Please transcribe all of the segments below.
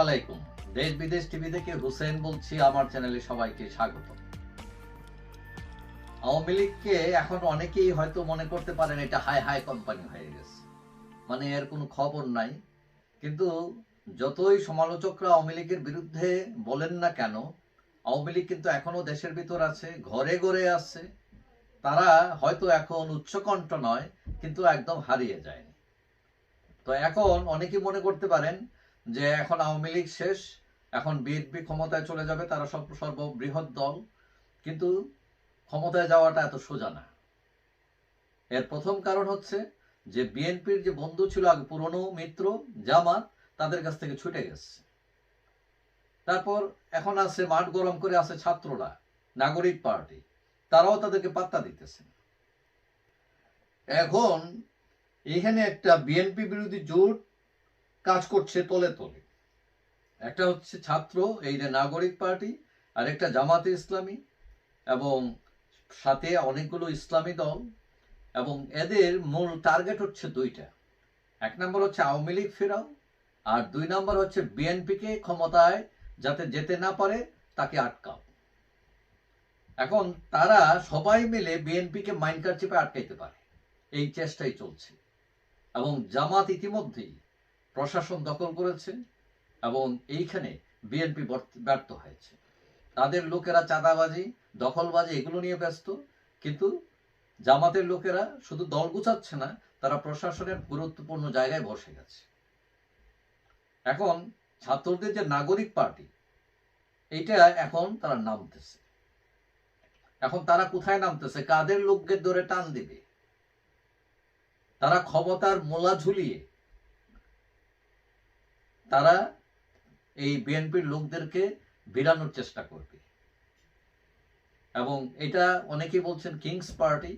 আলাইকুম দেশ বিদেশ টিভি থেকে হুসেন বলছি, আমার চ্যানেলে সবাইকে স্বাগত। আওয়ামী লীগকে এখন অনেকেই হয়তো মনে করতে পারেন এটা হাই হাই কোম্পানি হয়ে গেছে। মানে এর কোনো খবর নাই। কিন্তু যতই সমালোচকরা আওয়ামী লীগের বিরুদ্ধে বলেন না কেন, আওয়ামী লীগ কিন্তু এখনও দেশের ভিতর আছে, ঘরে ঘরে আছে। তারা হয়তো এখন উচ্চকণ্ঠ নয়, কিন্তু একদম হারিয়ে যায়নি। তো এখন অনেকেই মনে করতে পারেন যে এখন আওয়ামী লীগ শেষ, এখন বিএনপি ক্ষমতায় চলে যাবে, তারা সব সর্ববৃহৎ দল। কিন্তু ক্ষমতায় যাওয়াটা এত সোজা না। এর প্রথম কারণ হচ্ছে যে বিএনপির যে বন্ধু ছিল আগে পুরনো মিত্র জামাত, তাদের কাছ থেকে ছুটে গেছে। তারপর এখন আছে মাঠ গরম করে আছে ছাত্ররা, নাগরিক পার্টি। তারাও তাদেরকে পাত্তা দিতেছে। এখন এখানে একটা বিএনপি বিরোধী জোট কাজ করছে তলে তলে। একটা হচ্ছে ছাত্র, এই যে নাগরিক পার্টি আর একটা জামাতে ইসলামী, এবং সাথে অনেকগুলো ইসলামী দল, এবং এদের মূল টার্গেট হচ্ছে দুইটা। এক নম্বর হচ্ছে আওয়ামী লীগ ফেরাও, আর দুই নম্বর হচ্ছে বিএনপিকে ক্ষমতায় যাতে যেতে না পারে, তাকে আটকাও। এখন তারা সবাই মিলে বিএনপিকে মাইনকার চেপে আটকাইতে পারে। এই চেষ্টাই চলছে। এবং জামাত ইতিমধ্যেই প্রশাসন দখল করেছে এবং এইখানে বিএনপি ব্যর্থ হয়েছে। তাদের লোকেরা চাঁদাবাজি, দখলবাজি এগুলো নিয়ে ব্যস্ত, কিন্তু জামাতের লোকেরা শুধু দল গুছাচ্ছে না, তারা প্রশাসনের গুরুত্বপূর্ণ জায়গায় বসে গেছে। এখন ছাত্রদের যে নাগরিক পার্টি, এইটা এখন তারা নামতেছে। এখন তারা কোথায় নামতেছে? কাদের লোককে ধরে টান দিবে? তারা ক্ষমতার মোলা ঝুলিয়ে তারা এই বিএনপির লোকদেরকে বিরানোর চেষ্টা করবে। এবং এটা অনেকেই বলছেন কিংস পার্টি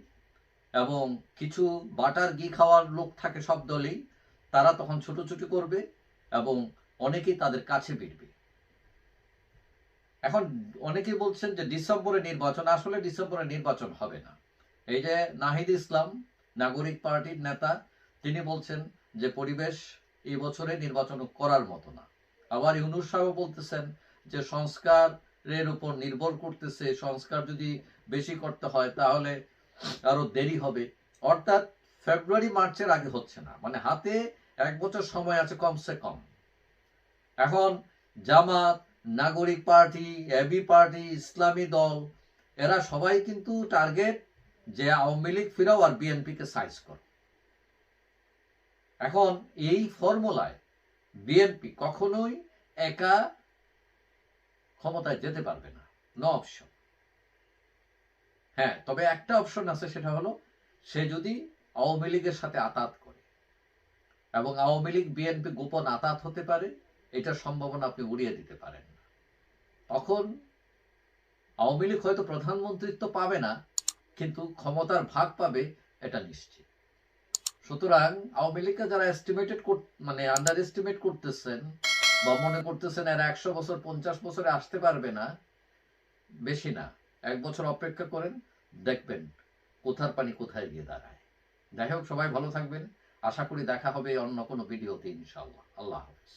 এবং কিছু বাটার ঘি খাওয়ার লোক থাকে সব দলেই, তারা তখন ছুটোছুটি করবে এবং অনেকেই তাদের কাছে ভিড়বে এখন অনেকেই বলছেন যে ডিসেম্বরে নির্বাচন, আসলে ডিসেম্বরে নির্বাচন হবে না। এই যে নাহিদ ইসলাম, নাগরিক পার্টির নেতা, তিনি বলছেন যে পরিবেশ এই বছরে নির্বাচন করার মতো না। আবার ইউনুস সাহেব বলতেছেন যে সংস্কারের উপর নির্ভর করতেছে, সংস্কার যদি বেশি করতে হয় তাহলে আরও দেরি হবে। অর্থাৎ ফেব্রুয়ারি, মার্চের আগে হচ্ছে না। মানে হাতে এক বছর সময় আছে, কমসে কম। এখন জামাত, নাগরিক পার্টি, এবি পার্টি, ইসলামী দল, এরা সবাই কিন্তু টার্গেট যে আওয়ামী লীগ ফিরাও আর বিএনপিকে সাইজ কর এখন এই ফর্মুলায় বিএনপি কখনোই একা ক্ষমতায় যেতে পারবে না। নো অপশন হ্যাঁ তবে একটা অপশন আছে, সেটা হলো সে যদি আওয়ামী লীগের সাথে আতাত করে এবং আওয়ামী লীগ বিএনপি গোপন আতাত হতে পারে, এটার সম্ভাবনা আপনি উড়িয়ে দিতে পারেন না। তখন আওয়ামী লীগ হয়তো প্রধানমন্ত্রিত্ব পাবে না, কিন্তু ক্ষমতার ভাগ পাবে, এটা নিশ্চিত। সুতরাং আওয়ামী লীগকে যারা এস্টিমেটেড মানে আন্ডার এস্টিমেট করতেছেন বা মনে করতেছেন এরা একশো বছর, পঞ্চাশ বছরে আসতে পারবে না, বেশি না। এক বছর অপেক্ষা করেন, দেখবেন কোথার পানি কোথায় গিয়ে দাঁড়ায়। যাই হোক, সবাই ভালো থাকবেন। আশা করি দেখা হবে অন্য কোনো ভিডিওতে ইনশাল্লাহ আল্লাহ হাফিজ।